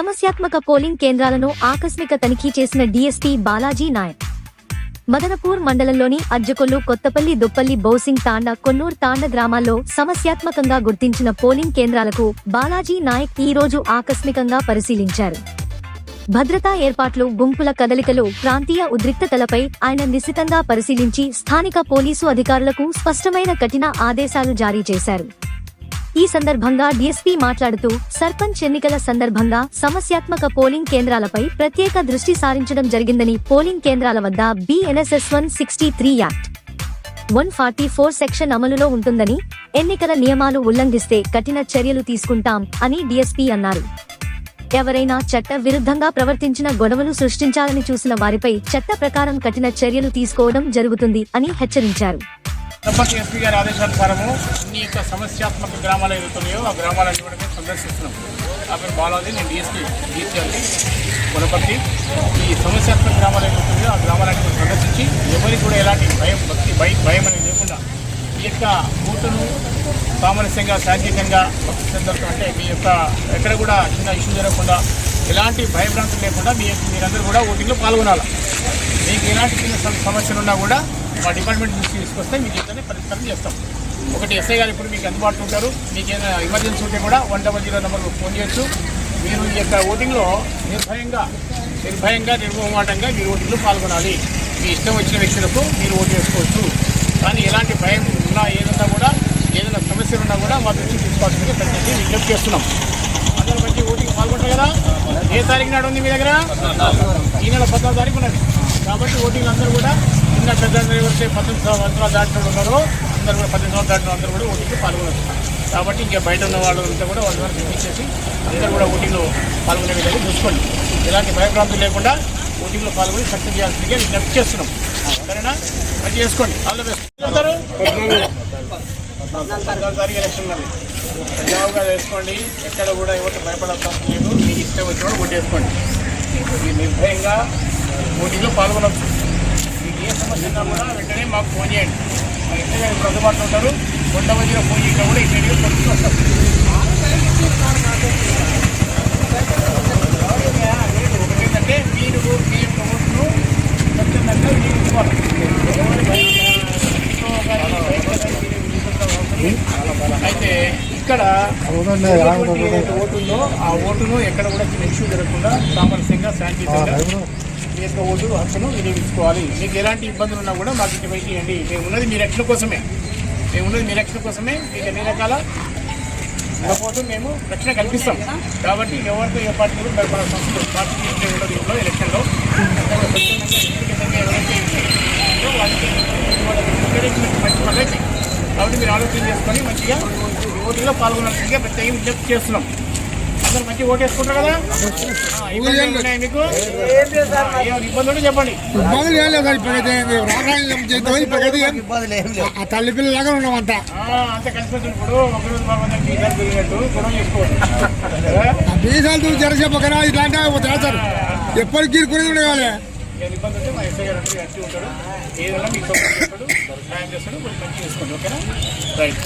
సమస్యాత్మక పోలింగ్ కేంద్రాలను ఆకస్మిక తనిఖీ చేసిన డీఎస్పీ బాలాజీ నాయక్. మదనపూర్ మండలంలోని అజ్జకొల్లు కొత్తపల్లి దుప్పల్లి బౌసింగ్ తాండ కొన్నూర్ తాండ గ్రామాల్లో సమస్యాత్మకంగా గుర్తించిన పోలింగ్ కేంద్రాలకు బాలాజీ నాయక్ ఈ రోజు ఆకస్మికంగా పరిశీలించారు. భద్రతా ఏర్పాట్లు గుంపుల కదలికలు ప్రాంతీయ ఉద్రిక్తతలపై ఆయన నిశితంగా పరిశీలించి స్థానిక పోలీసు అధికారులకు స్పష్టమైన కఠిన ఆదేశాలు జారీ చేశారు. ఈ సందర్భంగా డీఎస్పీ మాట్లాడుతూ సర్పంచ్ ఎన్నికల సందర్భంగా సమస్యాత్మక పోలింగ్ కేంద్రాలపై ప్రత్యేక దృష్టి సారించడం జరిగిందని పోలింగ్ కేంద్రాల వద్ద BNSS one sixty three act one forty four section అమలులో ఉంటుందని ఎన్నికల నియమాలు ఉల్లంఘిస్తే కఠిన చర్యలు తీసుకుంటాం అని డీఎస్పీ అన్నారు. ఎవరైనా చట్ట విరుద్ధంగా ప్రవర్తించిన గొడవలు సృష్టించాలని చూసిన వారిపై చట్ట ప్రకారం కఠిన చర్యలు తీసుకోవడం జరుగుతుంది అని హెచ్చరించారు. తిరుపతి ఎస్పీ గారి ఆదేశానుసారము ఈ యొక్క సమస్యాత్మక గ్రామాలు ఎదుగుతున్నాయో ఆ గ్రామాలన్నీ కూడా మేము సందర్శిస్తున్నాం. నా పేరు బాలాజీ నేను డిఎస్పీ డిసిఆర్ని గుణపతి ఈ సమస్యాత్మక గ్రామాలు ఎదుగుతున్నాయో ఆ గ్రామాలన్నీ మేము సందర్శించి ఎవరికి కూడా ఎలాంటి భయం భక్తి భయం భయం అనేది లేకుండా ఈ యొక్క బూతును సామరస్యంగా శాంతియుతంగా భక్తి శ్రద్ధలతో అంటే మీ యొక్క ఎక్కడ కూడా చిన్న ఇష్యూ జరగకుండా ఎలాంటి భయభ్రాంతులు లేకుండా మీ మీరందరూ కూడా ఓటింగ్లో పాల్గొనాలి. మీకు ఎలాంటి చిన్న సమస్యలు ఉన్నా కూడా మా డిపార్ట్మెంట్ నుంచి తీసుకొస్తే మీకు ఏదైనా పరిష్కారం చేస్తాం. ఒకటి ఎస్ఐ గారు ఇప్పుడు మీకు అందుబాటులో ఉంటారు. మీకు ఏదైనా ఎమర్జెన్సీ ఉంటే కూడా వన్ డబల్ జీరో నెంబర్కు ఫోన్ చేయొచ్చు. మీరు ఈ యొక్క ఓటింగ్లో నిర్భయంగా నిర్భయంగా నిర్మోహమాటంగా మీరు ఓటింగ్లో పాల్గొనాలి. మీ ఇష్టం వచ్చిన వ్యక్తులకు మీరు ఓటు వేసుకోవచ్చు. కానీ ఎలాంటి భయం ఉన్నా ఏదన్నా కూడా ఏదైనా సమస్యలు ఉన్నా కూడా మా దృష్టికి తీసుకోవాల్సిందిగా ప్రతి విజ్ఞప్తి చేస్తున్నాం. అందరూ మంచి ఓటింగ్ పాల్గొంటారు కదా? ఏ తారీఖు నాడు ఉంది మీ దగ్గర? ఈ నెల పద్నాలుగు తారీఖు ఉన్నది. కాబట్టి ఓటింగ్ అందరూ కూడా చిన్న పెద్దందరూ ఎవరైతే పద్దెనిమిది సంవత్సరాలు దాటిన ఉన్నారో. అందరూ కూడా పద్దెనిమిది సంవత్సరాలు దాటిన అందరూ కూడా ఓటింగ్లో పాల్గొనవచ్చు కాబట్టి ఇంకా బయట ఉన్న వాళ్ళంతా కూడా వాళ్ళ ద్వారా చేసి అందరూ కూడా ఓటింగ్లో పాల్గొనే విధంగా చూసుకోండి. ఎలాంటి భయభ్రాంతులు లేకుండా ఓటింగ్లో పాల్గొని సక్సెస్ చేయాల్సిందిగా విజ్ఞప్తి చేస్తున్నాం. సరేనా? మంచి చేసుకోండి. ఆల్ ద బెస్ట్ తారీఖు ఎలక్షన్ ఉన్నది సజావుగా వేసుకోండి. ఎక్కడ కూడా ఎవరికి భయపడాల్సిన లేదు. మీకు ఇష్టం వచ్చిన ఓటు వేసుకోండి మీరు నిర్భయంగా ఓటింగ్లో పాల్గొనవచ్చు ఏ సమస్య ఉన్నా కూడా వెంటనే మాకు ఫోన్ చేయండి మా ఇంటి గారు ఇప్పుడు అందుబాటులో ఉంటారు కొండ మధ్యలో ఫోన్ చేయడం కూడా ఇమీడియట్గా కొట్టుకు వస్తాం ఒకటి మీరు మీ ఓటును మీరు అయితే ఇక్కడ ఓటుందో ఆ ఓటును ఎక్కడ కూడా చిన్న ఇష్యూ జరగకుండా సామరస్యంగా శాంతియుతంగా మీ హక్కును వినియోగించుకోవాలి. మీకు ఎలాంటి ఇబ్బందులు ఉన్నా కూడా మాకు ఇంటి చేయండి. ఇవ్వండి మేము ఉన్నది మీ రక్షణ కోసమే. మేము ఉన్నది మీ రక్షణ కోసమే. మీకు అన్ని రకాల కోసం మేము రక్షణ కల్పిస్తాం. కాబట్టి ఎవరితో ఏ పార్టీ కూడా భయపడాల్సిన పార్టీ ఉండదు ఇంట్లో ఎలక్షన్లో కాబట్టి మీరు ఆలోచన చేసుకొని మంచిగా ఈ పాల్గొనాల్సిందిగా ప్రత్యేకంగా విజ్ఞప్తి చేస్తున్నాం. అందరూ మంచిగా ఓటు వేసుకుంటారు కదా మీకు? ఇబ్బందులు చెప్పండి. ఇబ్బందులు ఏం లేదు చేద్దాం ఆ తల్లి పిల్లలాగా ఉన్నామంతా. ఆ, అంత కలిసి ఇప్పుడు. ఒకరోజు బాగుందని బీజాలు తిరిగినట్టు గొడవ చేసుకోవాలి ఇట్లాంటి చేస్తారు ఎప్పటికీ కూరగాయలు కావాలి ఏమైనా ఇబ్బంది ఉంటే మా ఎస్ఐ గారు అంటే వచ్చి ఉంటాడు ఏదైనా మీకు సాయం చేస్తాడు. కొంచెం మంచిగా చేసుకోండి. ఓకేనా? రైట్.